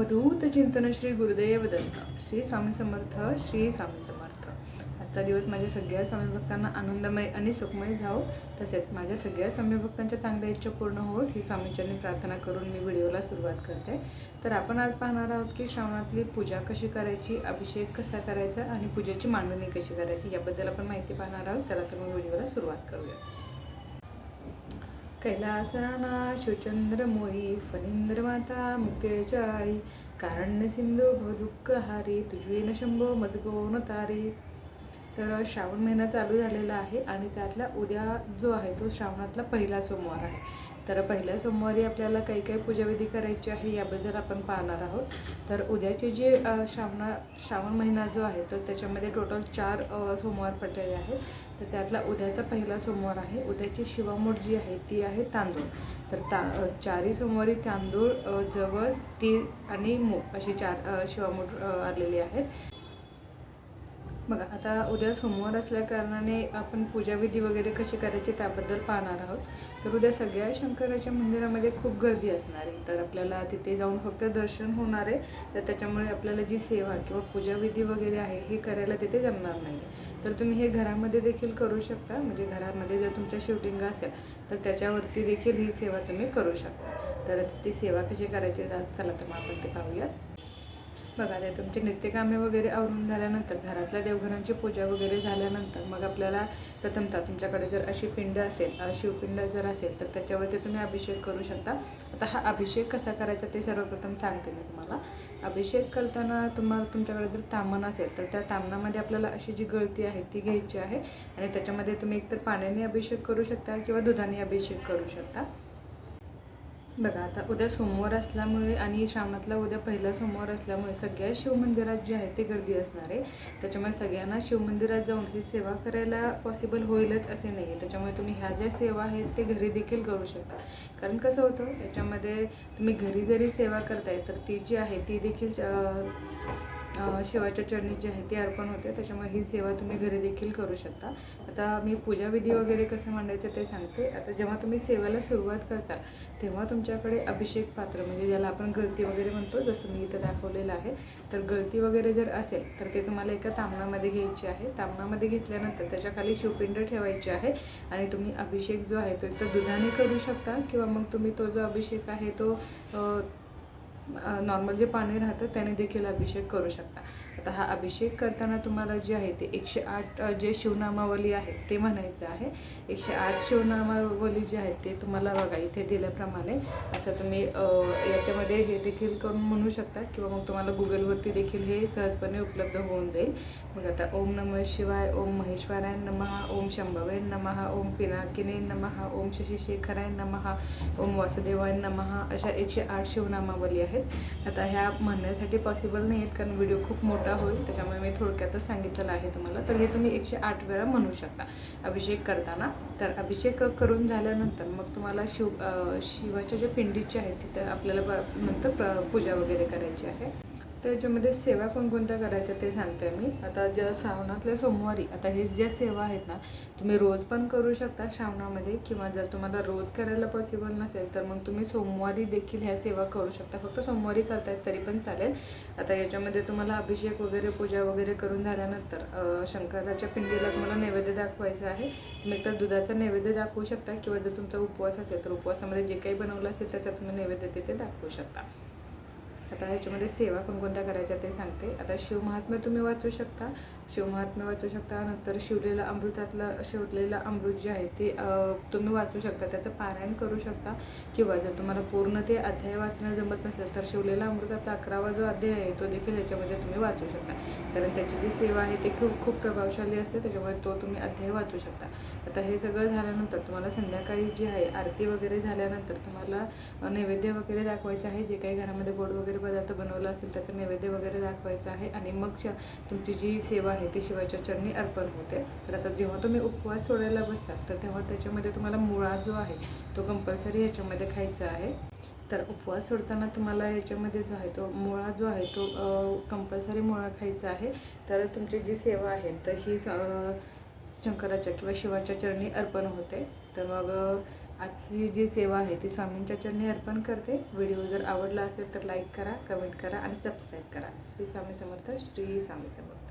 अवधूत चिंतन श्री गुरुदेव दत्त. श्री स्वामी समर्थ श्री स्वामी समर्थ. आजचा दिवस माझ्या सगळ्या स्वामी भक्तांना आनंदमय आणि सुखमय जावो. तसेच माझ्या सगळ्या स्वामी भक्तांच्या चांगल्या इच्छा पूर्ण होत ही स्वामींच्यांनी प्रार्थना करून मी व्हिडिओला सुरुवात करते. तर आपण आज पाहणार आहोत की श्रावणातली पूजा कशी करायची अभिषेक कसा करायचा आणि पूजेची मांडणी कशी करायची याबद्दल आपण माहिती पाहणार आहोत. त्याला तर मग व्हिडिओला सुरुवात करूया. कैलासराणा शिवचंद्र मोही फणींद्र माता मुक्तेच्या आई कारण्य सिंधू भवदुःख हारी तुझे न शंभो मजगो न तारी तर श्रावण महिना चालू झालेला आहे आणि त्यातला उद्या जो आहे तो श्रावणातला पहिला सोमवार आहे. तर पहिल्या सोमवारी आपल्याला काही काही पूजाविधी करायची आहे याबद्दल आपण पाहणार आहोत. तर उद्याचे जे श्रावण श्रावणा श्रावण महिना जो आहे तर त्याच्यामध्ये टोटल चार सोमवार पडलेले आहेत. तर त्यातला उद्याचा पहिला सोमवार आहे. उद्याची शिवामूठ जी आहे ती आहे तांदूळ. तर ता चारही सोमवारी तांदूळ जवस तीळ आणि मूग अशी चार अ, आलेली आहेत. बघा आता उद्या सोमवार असल्या कारणाने आपण पूजाविधी वगैरे कशी करायची त्याबद्दल पाहणार आहोत. तर उद्या सगळ्या शंकराच्या मंदिरामध्ये खूप गर्दी असणार आहे. तर आपल्याला तिथे जाऊन फक्त दर्शन होणार आहे. तर त्याच्यामुळे आपल्याला जी सेवा किंवा पूजाविधी वगैरे आहे हे करायला तिथे जमणार नाही. तर तुम्ही हे घरामध्ये देखील करू शकता. म्हणजे घरामध्ये जर तुमच्या शिवलिंग असेल तर त्याच्यावरती देखील ही सेवा तुम्ही करू शकता. तर ती सेवा कशी करायची चला तर मग आपण ते पाहूयात. बघा ते तुमचे नित्यकामे वगैरे आवरून झाल्यानंतर घरातल्या देवघरांची पूजा वगैरे झाल्यानंतर मग आपल्याला प्रथमतः तुमच्याकडे जर अशी पिंड असेल शिवपिंड जर असेल तर त्याच्यावरती तुम्ही अभिषेक करू शकता. आता हा अभिषेक कसा करायचा ते सर्वप्रथम सांगते मी तुम्हाला. अभिषेक करताना तुम्हाला तुमच्याकडे जर तामण असेल तर त्या तामणामध्ये आपल्याला अशी जी गळती आहे ती घ्यायची आहे. आणि त्याच्यामध्ये तुम्ही एकतर पाण्याने अभिषेक करू शकता किंवा दुधाने अभिषेक करू शकता. बघा आता उद्या सोमवार असल्यामुळे आणि श्रावणातला उद्या पहिला सोमवार असल्यामुळे सगळ्या शिवमंदिरात जे आहे ते गर्दी असणार आहे. त्याच्यामुळे सगळ्यांना शिवमंदिरात जाऊन ही सेवा करायला पॉसिबल होईलच असे नाही आहे. त्याच्यामुळे तुम्ही ह्या ज्या सेवा आहेत ते घरी देखील करू शकता. कारण कसं होतं याच्यामध्ये तुम्ही घरी जरी सेवा करताय तर ती जी आहे ती देखील शिवाच्या चरणी जी आहे ती अर्पण होते. त्याच्यामुळे ही सेवा तुम्ही घरी देखील करू शकता. आता मी पूजाविधी वगैरे कसं मांडायचं ते सांगते. आता जेव्हा तुम्ही सेवेला सुरुवात करता तेव्हा तुमच्याकडे अभिषेक पात्र म्हणजे ज्याला आपण गळती वगैरे म्हणतो जसं मी इथं दाखवलेलं आहे. तर गळती वगैरे जर असेल तर ते तुम्हाला एका तामणामध्ये घ्यायची आहे. तामणामध्ये घेतल्यानंतर त्याच्याखाली शिवपिंड ठेवायची आहे आणि तुम्ही अभिषेक जो आहे तो एकतर दुधाने करू शकता किंवा मग तुम्ही तो जो अभिषेक आहे तो नॉर्मल जे पाणी राहतं त्याने देखील अभिषेक करू शकता. आता हा अभिषेक करताना तुम्हाला जे आहे ते एकशे आठ जे शिवनामावली आहे ते म्हणायचं आहे. एकशे आठ शिवनामावली जे आहेत ते तुम्हाला बघा इथे दिल्याप्रमाणे असं तुम्ही याच्यामध्ये हे देखील करून म्हणू शकता किंवा मग तुम्हाला गुगलवरती देखील हे सहजपणे उपलब्ध होऊन जाईल. मग आता ओम नमः शिवाय ओम महेश्वराय नमः ओम शंभवे नमः ओम पिनाकिने नमः ओम शशिशेखराय नमः ओम वासुदेवाय नमः अशा एकशे आठ शिवनामावली आहेत. आता ह्या म्हणण्यासाठी पॉसिबल नाही आहेत कारण व्हिडिओ खूप मोठा होईल त्याच्यामुळे मी थोडक्यातच सांगितलेलं आहे तुम्हाला. तर हे तुम्ही एकशे आठ वेळा म्हणू शकता. अभिषेक करताना. तर अभिषेक करून झाल्यानंतर मग तुम्हाला शिव शिवाच्या ज्या पिंडीचे आहेत तिथं आपल्याला नंतर पूजा वगैरे करायची आहे. तर याच्यामध्ये सेवा कोणकोणत्या करायच्या ते सांगते मी. आता ज्या श्रावणातल्या सोमवारी आता हे ज्या सेवा आहेत ना तुम्ही रोज पण करू शकता श्रावणामध्ये किंवा जर तुम्हाला रोज करायला पॉसिबल नसेल तर मग तुम्ही सोमवारी देखील ह्या सेवा करू शकता. फक्त सोमवारी करतायत तरी पण चालेल. आता याच्यामध्ये तुम्हाला अभिषेक वगैरे पूजा वगैरे करून झाल्यानंतर शंकराच्या पिंडीला तुम्हाला नैवेद्य दाखवायचं आहे. तुम्ही एकतर दुधाचा नैवेद्य दाखवू शकता किंवा जर तुमचा उपवास असेल तर उपवासामध्ये जे काही बनवलं असेल त्याचा तुम्ही नैवेद्य तिथे दाखवू शकता. आता ह्याच्यामध्ये सेवा कोणकोणत्या करायच्या ते सांगते. आता शिवमहात्म्य तुम्ही वाचू शकता. शिवमहात्म्य वाचू शकता नंतर शिवलेला अमृतातलं शिवलेलं अमृत जे आहे ते तुम्ही वाचू शकता. त्याचं पारायण करू शकता. किंवा जर तुम्हाला पूर्ण ते अध्याय वाचणं जमत नसेल तर शिवलेला अमृतातला अकरावा जो अध्याय आहे तो देखील याच्यामध्ये तुम्ही वाचू शकता. कारण त्याची जी सेवा आहे ती खूप खूप प्रभावशाली असते. त्याच्यामुळे तो तुम्ही अध्याय वाचू शकता. आता हे सगळं झाल्यानंतर तुम्हाला संध्याकाळी जी आहे आरती वगैरे झाल्यानंतर तुम्हाला नैवेद्य वगैरे दाखवायचं आहे. जे काही घरामध्ये गोड वगैरे पदार्थ बनवला असेल त्याचं नैवेद्य वगैरे दाखवायचं आहे. आणि मग श तुमची जी सेवा आहे ती शिवाच्या चरणी अर्पण होते. तर आता जेव्हा तुम्ही उपवास सोडायला बसतात तर तेव्हा त्याच्यामध्ये तुम्हाला मुळा जो आहे तो कंपल्सरी ह्याच्यामध्ये खायचा आहे. तर उपवास सोडताना तुम्हाला याच्यामध्ये जो आहे तो मुळा जो आहे तो कंपल्सरी मुळा खायचा आहे. तर तुमची जी सेवा आहे तर ही स- शंकराच्या किंवा शिवाच्या चरणी अर्पण होते. तर मग आजची जी सेवा आहे ती स्वामींच्या चरणी अर्पण करते. व्हिडिओ जर आवडला असेल तर लाईक करा कमेंट करा आणि सबस्क्राईब करा. श्री स्वामी समर्थ श्री स्वामी समर्थ.